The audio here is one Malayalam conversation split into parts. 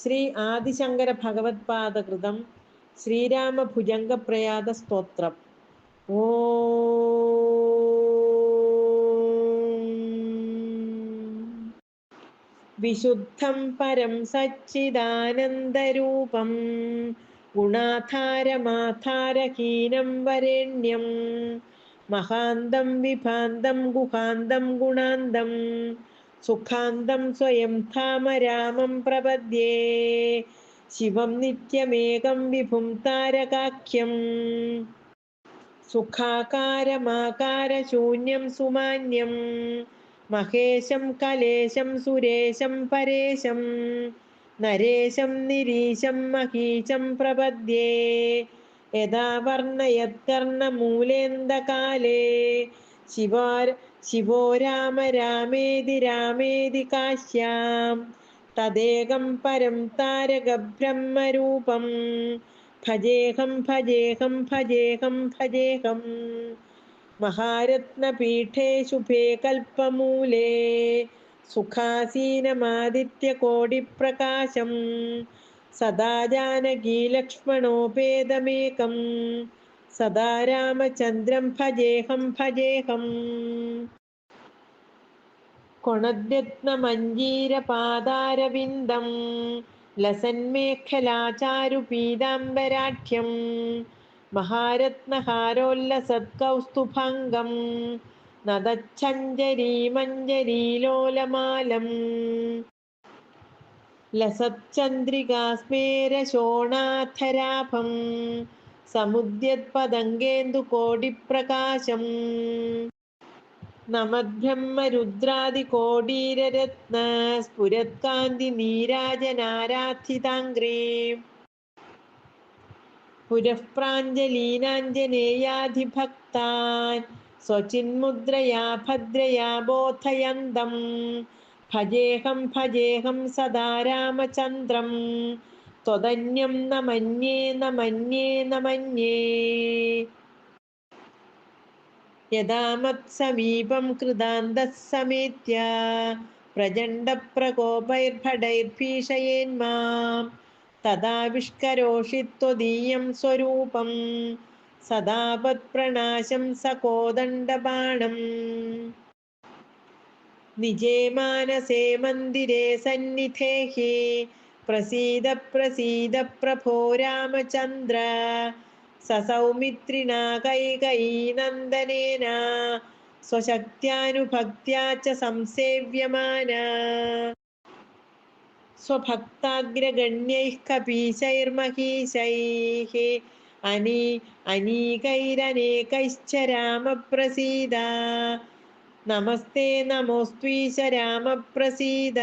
ശ്രീ ആദിശങ്കര ഭഗവത്പാദകൃതം ശ്രീരാമഭുജംഗപ്രയാത സ്തോത്രം. ഓ വിശുദ്ധം പരം സച്ചിദാനന്ദരൂപം ഗുണാധാരമാധാരഹീനം വരേണ്യം മഹാന്തം വിഭാന്തം ഗുഹാന്തം ഗുണാന്തം സുഖാന്തം സ്വയം ധാമ രാമം പ്രപദ്യേ. ശിവം നിത്യമേകം വിഭും താരകാഖ്യം. സുഖാകാരമാകാരശൂന്യം സുമാന്യം. മഹേശം കലേശം സുരേശം പരേശം. നരേശം നിരീശം മഹീശം പ്രപദ്യേ. യഥാ വർണയത്കർണമൂലേന്ദകാലേ ശിവാര ശിവോ രാമ രാമേതി രാമേതി കാശ്യാം. തദേകം പരം താരകബ്രഹ്മരൂപം. ഭജേഹം ഭജേഹം ഭജേഹം ഭജേഹം. മഹാരത്നപീഠേ ശുഭേ കൽപ്പമൂലേ. സുഖാസീനമാദിത്യകോടിപ്രകാശം. സദാ ജാനകീലക്ഷ്മണോപേതമേകം സദാ രാമചന്ദ്രം ഭജേഹം ഭജേഹം. കൊണദ്യത്നമഞ്ജീരപാദാരവിന്ദം. ലസന്മേഖലാചാരുപീതാംബരാഠ്യം മഹാരത്നഹാരോല്ലസത്കൗസ്തുഭംഗം. നദച്ഛഞ്ജരീമഞ്ജരീലോലമാലം ലസച്ചന്ദ്രികാസ്മേരശോണാഥരാഭം സമുദ്യത്പതങ്കേന്ദുകോടിപ്രകാശം നമദ്ബ്രഹ്മരുദ്രാദികോടീരരത്ന സ്ഫുരത്കാന്തി നീരാജനാരാധിതാംഗ്രേ. പുരഃപ്രാഞ്ജലീനാഞ്ജനേയാധിഭക്താൻ സ്വചിന്മുദ്രയാ ഭദ്രയാ ബോധയന്തം ഭജേഹം ഭജേഹം സദാ രാമചന്ദ്രം ത്വതന്യം ന മന്യേ ന മന്യേ ന മന്യേ യഥാ മത്സമീപം കൃതാന്തഃ സമേത്യ പ്രചണ്ഡപ്രകോപൈർഭടൈർഭീഷയേന്മാം തദാവിഷ്കരോഷി ത്വദീയം സ്വരൂപം സദാപത്പ്രണാശം സകോദണ്ഡബാണം. നിജേ മാനസേ മന്ദിരേ സന്നിധേഹി പ്രസീദ പ്രസീത പ്രഭോ രാമചന്ദ്ര സസൗമിത്രിണാ കൈകൈനന്ദനേന സ്വശക്ത്യാനുഭക്ത്യാ ച സംസേവ്യമാന. സ്വഭക്താഗ്രഗണ്യൈ കപീശൈർമഹീശൈः അനീ അനീകൈരനേകൈശ്ച രാമപ്രസീദ. നമസ്തേ നമോസ്ത്വീശ രാമപ്രസീദ.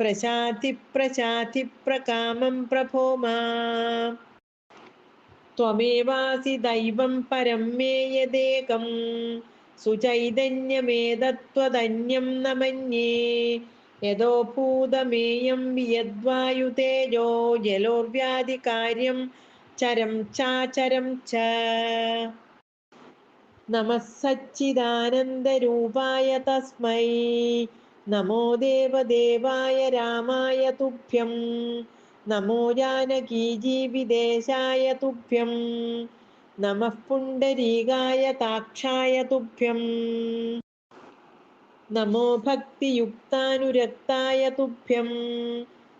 പ്രശാധി പ്രശാധി പ്രകാമം പ്രഭോ മാം त्वमेवासि दैवं परं मे यदेकं सुचैतन्यमेतत्त्वदन्यं न मन्ये यदोभूतमेयं वियद्वायुतेजो जलोर्व्याधिकार्यं चरं चाचरं च नमः सच्चिदानन्दरूपाय तस्मै നമോ ദേവദേവായ രാമായ തുഭ്യം. നമോ ജാനകീജീവിദേശായ തുഭ്യം. നമഃ പുണ്ഡരീകായ താക്ഷായ തുഭ്യം. നമോ ഭക്തിയുക്താനുരക്തായ തുഭ്യം.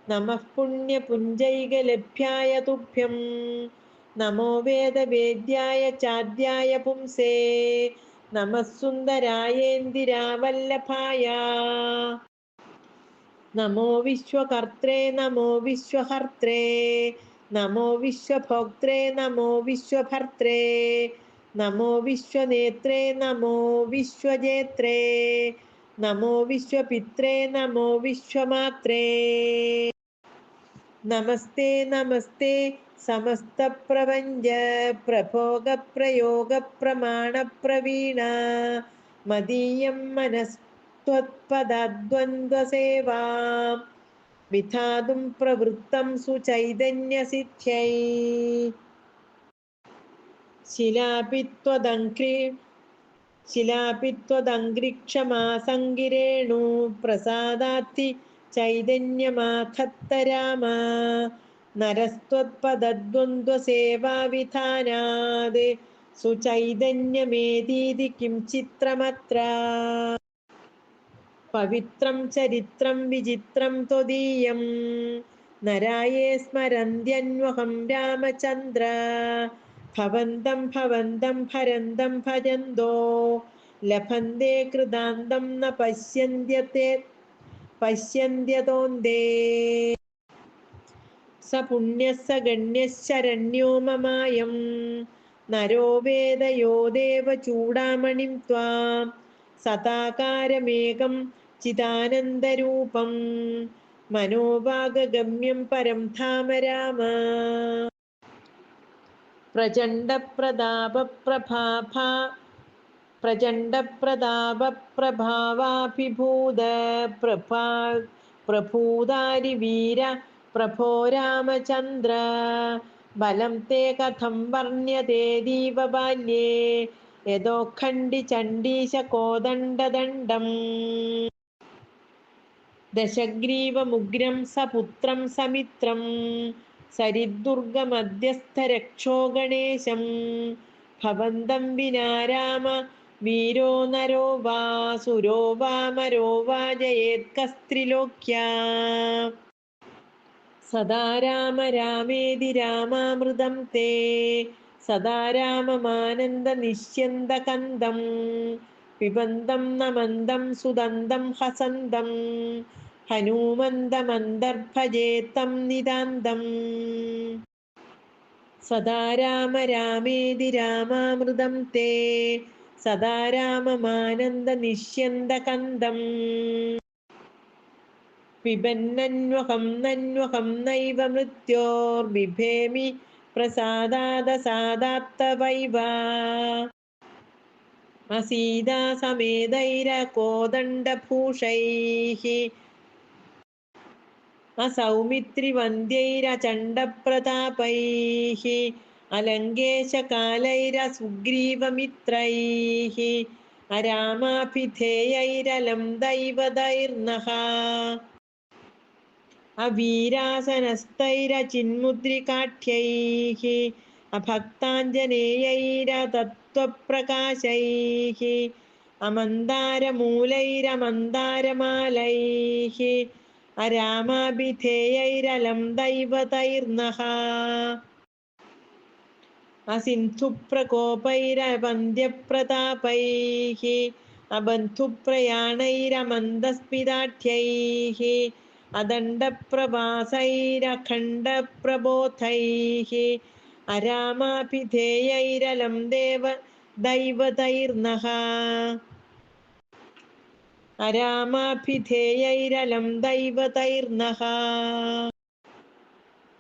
നമഃ പുണ്യപുഞ്ജൈകലഭ്യായ തുഭ്യം. നമോ വേദവേദ്യായ ചാദ്യായ പുംസേ. നമഃ സുന്ദരായേന്ദിരാവല്ലഭായ നമോ വിശ്വകർത്രേ നമോ വിശ്വഹർത്രേ. നമോ വിശ്വഭോക്ത്രേ നമോ വിശ്വഭർത്രേ നമോ വിശ്വനേത്രേ നമോ വിശ്വജേത്രേ. നമോ വിശ്വപിത്രേ നമോ വിശ്വമാത്രേ. നമസ്തേ നമസ്തേ. സമസ്ത പ്രപഞ്ച പ്രഭോഗ പ്രയോഗ പ്രമാണ പ്രവീണ മദീയം മനസ്ത്വത്പദദ്വന്ദ്വസേവാം. വിധാതും പ്രവൃത്തം സുചൈതന്യസിദ്ധ്യൈ. ശിലാപിത്വദങ്ക്രി ശിലാപിത്വദങ്ക്രിക്ഷമാസങ്കിരേണു പ്രസാദാത്തി രാമ നരസ്ത്വത്പദദ്വന്ദ്വസേവാവിധാനാത് സുചൈതന്യമേതീതി കിം ചിത്രമത്ര പവിത്രം ചരിത്രം വിചിത്രം ത്വദീയം. നരായേ സ്മരന്ത്യന്വഹം രാമചന്ദ്ര. ഭവന്തം ഭവന്തം ഭരന്തം ഭജന്തോ. ലഭന്തേ കൃതാന്തം ന പശ്യന്ത്യത്തെ പശ്യന്ത്യതോന്തേ സ പുണ്യസ ഗണ്യശരണ്യോ മമായം നരോ വേദയോ ദേവചൂടാമണിം ത്വാം. സതാകാരമേകം ചിദാനന്ദരൂപം. മനോഭാഗഗമ്യം പരം ധാമ രാമ. പ്രചണ്ഡപ്രതാപപ്രഭാഭ പ്രചണ്ഡപ്രതാപപ്രഭാവാഭിഭൂത പ്രഭാ പ്രഭൂതാരിവീര പ്രഭോ രാമചന്ദ്ര ബലം തേ കഥം വർണ്യതേതീവ ബാല്യേ യഥോഖണ്ഡി ചണ്ഡീശ കോദണ്ഡദണ്ഡം. ദശഗ്രീവമുഗ്രം സപുത്രം സമിത്രം. സരിദുർഗമധ്യസ്ഥരക്ഷോ ഗണേശം. ഭവന്തം വിനാരാമ വീരോ നരോ വാ സുരോ വാ മരോ വാ ജയേത്കസ്ത്രിലോക്യാ സദാ രാമ രാമേതി രാമാമൃതം തേ സദാ രാമമാനന്ദ നിശ്യന്തകന്ദം പിബന്ധം നമന്തം സുദന്തം ഹസന്തം ഹനൂമന്തമന്തർഭജേത്തം നിതാന്തം സദാ രാമ രാമേതി രാമാമൃതം തേ സദാ രാമമാനന്ദ നിശ്യന്തകന്ദം പിബന്നന്വഹം നന്വഹം നൈവ മൃത്യോർബിഭേമി പ്രസാദാദസാദാത്തവൈവ അസീതാസമേതൈരകോദണ്ഡഭൂഷൈः असौमित्रिवन्द्यैरचण्डप्रतापैः अलङ्केशकालैरसुग्रीवमित्रैः अरामाभिधेयैरलं दैवदैर्नः अवीरासनस्तैरचिन्मुद्रिकाठ्यैः अभक्ताञ्जनेयैरतत्त्वप्रकाशैः अमन्दारमूलैरमन्दारमालैः अरामाभिधेयैरलं दैवतैर्नः असिन्धुप्रकोपैरवन्द्यप्रतापैः अबन्धुप्रयाणैरमन्दस्मिदाढ्यैः अदण्डप्रवासैरखण्डप्रबोधैः अरामाभिधेयैरलं देव दैवतैर्नः अरामाभिधेयैरलं दैवतैर्नः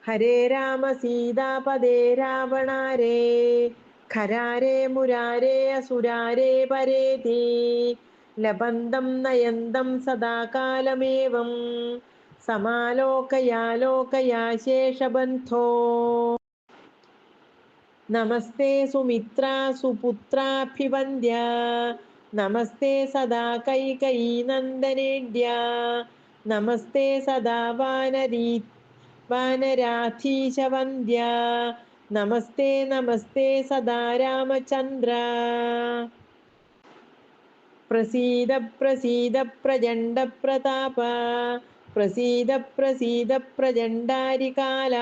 ഹരേ രാമ സീതാപദേ രാവണാരേ ഖരാരേ മുരാരേ അസുരാരേ പരേതി. ലബന്ധം നയന്തം സദാകാലമേവം സമാലോകയാലോകയാശേഷബന്ധോ. നമസ്തേ സുമിത്ര സുപുത്രാഭിവന്ദ്യ നമസ്തേ സദാ കൈകൈ നന്ദനേഡ്യ നമസ്തേ സദാ വാനരീ വാനരാധീശവന്ദ്യ നമസ്തേ നമസ്തേ സദാ രാമചന്ദ്ര. പ്രസീദ പ്രസീദ പ്രചണ്ഡ പ്രതാപ. പ്രസീദ പ്രസീദ പ്രചണ്ഡാരികാല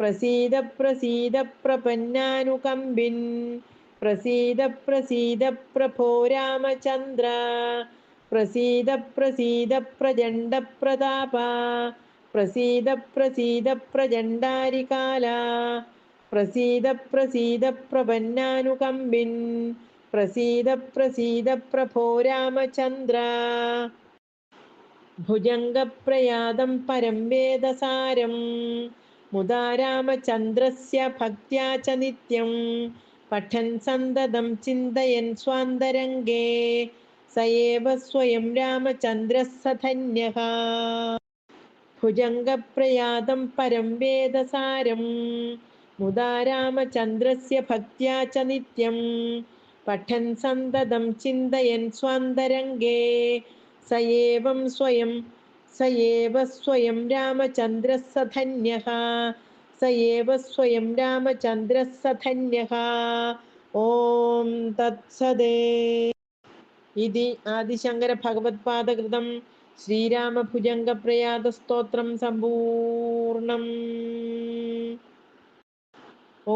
പ്രസീദ പ്രസീദ പ്രപന്നാനുകമ്പിൻ. പ്രസീദ പ്രസീദ പ്രഭോ രാമചന്ദ്ര. പ്രസീദ പ്രസീദ പ്രചണ്ഡ പ്രതാപ. പ്രസീത പ്രസീത പ്രചണ്ഡാരികാല പ്രസീത പ്രസീത പ്രപന്നാനുകമ്പിൻ. പ്രസീത പ്രസീത പ്രഭോ രാമചന്ദ്ര ഭുജംഗപ്രയാതം പരം വേദസാരം. മുദാ രാമചന്ദ്രസ്യ ഭക്ത്യാ ച നിത്യം. പഠൻ സന്തതം ചിന്തയൻ സ്വാന്തരംഗേ. സയേവ സ്വയം രാമചന്ദ്രസധന്യഃ ഭുജംഗപ്രയാതം പരം വേദസാരം. മുദാ രാമചന്ദ്രസ്യ ഭക്ത്യാ ച നിത്യം. പഠൻ സന്തതം ചിന്തയൻ സ്വാന്തരംഗേ. സയേവം സ്വയം സയേവ സ്വയം രാമചന്ദ്രഃ സധന്യഃ സയേവ സ്വയം രാമചന്ദ്രഃ സധന്യഃ ഓം തത്സദേ. ഇതി ആദിശങ്കര ഭഗവത്പാദകൃതം तत्सदे इति आदिशङ्करभगवत्पादकृतं श्रीरामभुजङ्गप्रयादस्तोत्रं सम्पूर्णम्